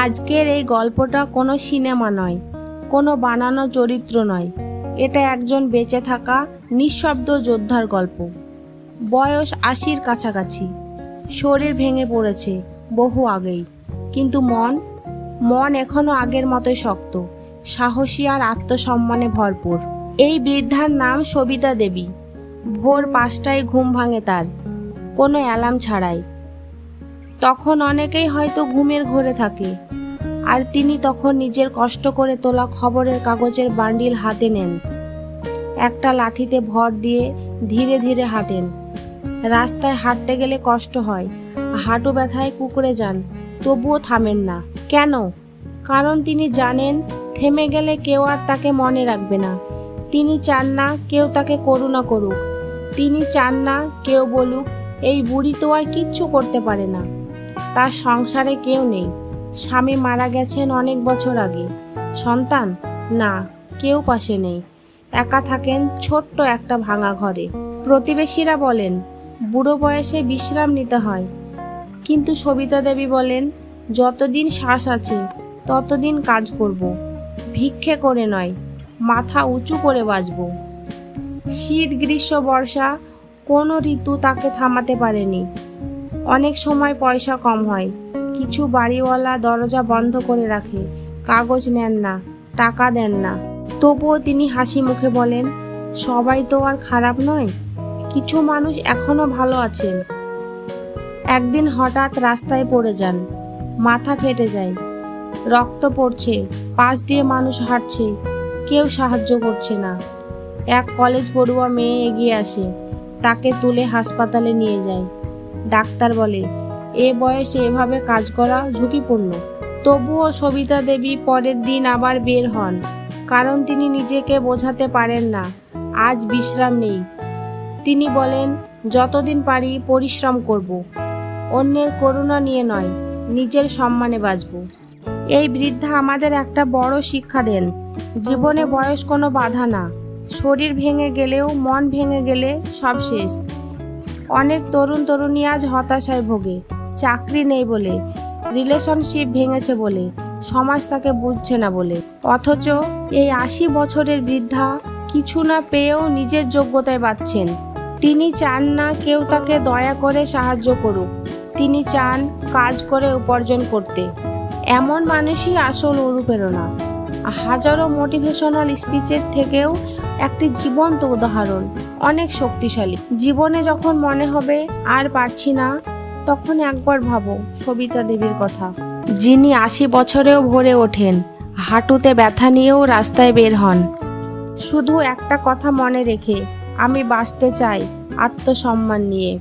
আজকের এই গল্পটা কোনো সিনেমা নয়, কোনো বানানো চরিত্র নয়। এটা একজন বেঁচে থাকা নিঃশব্দ যোদ্ধার গল্প। বয়স আশির কাছাকাছি। শরীর ভেঙে পড়েছে বহু আগেই। কিন্তু মন মন এখনও আগের মতোই শক্ত, সাহসী আর আত্মসম্মানে ভরপুর। এই বৃদ্ধার নাম সবিতা দেবী। ভোর পাঁচটায় ঘুম ভাঙে তার, কোনো অ্যালার্ম ছাড়াই। তখন অনেকেই হয়তো ঘুমের ঘোরে থাকে। আর তিনি তখন নিজের কষ্ট করে তোলা খবরের কাগজের বান্ডিল হাতে নেন। একটা লাঠিতে ভর দিয়ে ধীরে ধীরে হাঁটেন। রাস্তায় হাঁটতে গেলে কষ্ট হয়। হাঁটু ব্যথায় কুকুরে যান। তবুও থামেন না। কেন? কারণ তিনি জানেন, থেমে গেলে কেউ আর তাকে মনে রাখবে না। তিনি চান না কেউ তাকে করুণা করুক। তিনি চান না কেউ বলুক, এই বুড়ি তো আর কিচ্ছু করতে পারে না। তার সংসারে কেউ নেই। স্বামী মারা গেছেন অনেক বছর আগে। সন্তান? না, কেউ পাশে নেই। একা থাকেন ছোট্ট একটা ভাঙা ঘরে। প্রতিবেশীরা বলেন, বুড়ো বয়সে বিশ্রাম নিতে হয়। কিন্তু সবিতা দেবী বলেন, যতদিন শ্বাস আছে, ততদিন কাজ করব। ভিক্ষে করে নয়, মাথা উঁচু করে বাঁচব। শীত, গ্রীষ্ম, বর্ষা, কোনো ঋতু তাকে থামাতে পারেনি। অনেক সময় পয়সা কম হয়। কিছু বাড়িওয়ালা দরজা বন্ধ করে রাখে। কাগজ নেন না, টাকা দেন না। তবুও তিনি হাসি মুখে বলেন, সবাই তো আর খারাপ নয়, কিছু মানুষ এখনও ভালো আছেন। একদিন হঠাৎ রাস্তায় পড়ে যান, মাথা ফেটে যায়, রক্ত পড়ছে, পাশ দিয়ে মানুষ হাঁটছে, কেউ সাহায্য করছে না। এক কলেজ পড়ুয়া মেয়ে এগিয়ে আসে, তাকে তুলে হাসপাতালে নিয়ে যায়। ডাক্তার বলে এ বয়সে এভাবে কাজ করা ঝুঁকিপূর্ণ। তবুও সবিতা দেবী পরের দিন আবার বের হন, কারণ তিনি নিজেকে বোঝাতে পারেন না, আজ বিশ্রাম নেই। তিনি বলেন, যতদিন পারি পরিশ্রম করব, অন্যের করুণা নিয়ে নয়, নিজের সম্মানে বাঁচব। এই বৃদ্ধা আমাদের একটা বড় শিক্ষা দেন, জীবনে বয়স কোনো বাধা না, শরীর ভেঙে গেলেও মন ভেঙে গেলে সব শেষ। অনেক তরুণ তরুণী আজ হতাশায় ভোগে চাকরি নেই বলে রিলেশনশিপ ভেঙেছে বলে, সমাজ তাকে বুঝছে না বলে। অথচ এই আশি বছরের বৃদ্ধা কিছু না পেয়েও নিজের যোগ্যতায় বাঁচছেন। তিনি চান না কেউ তাকে দয়া করে সাহায্য করুক। তিনি চান কাজ করে উপার্জন করতে। এমন মানুষই আসল অনুপ্রেরণা। হাজারো মোটিভেশনাল স্পিচের থেকেও একটি জীবন্ত উদাহরণ। অনেক শক্তিশালী। জীবনে যখন মনে হবে, আর পারছি না তখন একবার ভাবো, সবিতা দেবীর কথা। যিনি আশি বছরেও ভরে ওঠেন, হাঁটুতে ব্যথা নিয়েও রাস্তায় বের হন। শুধু একটা কথা মনে রেখে, আমি বাঁচতে চাই আত্মসম্মান নিয়ে।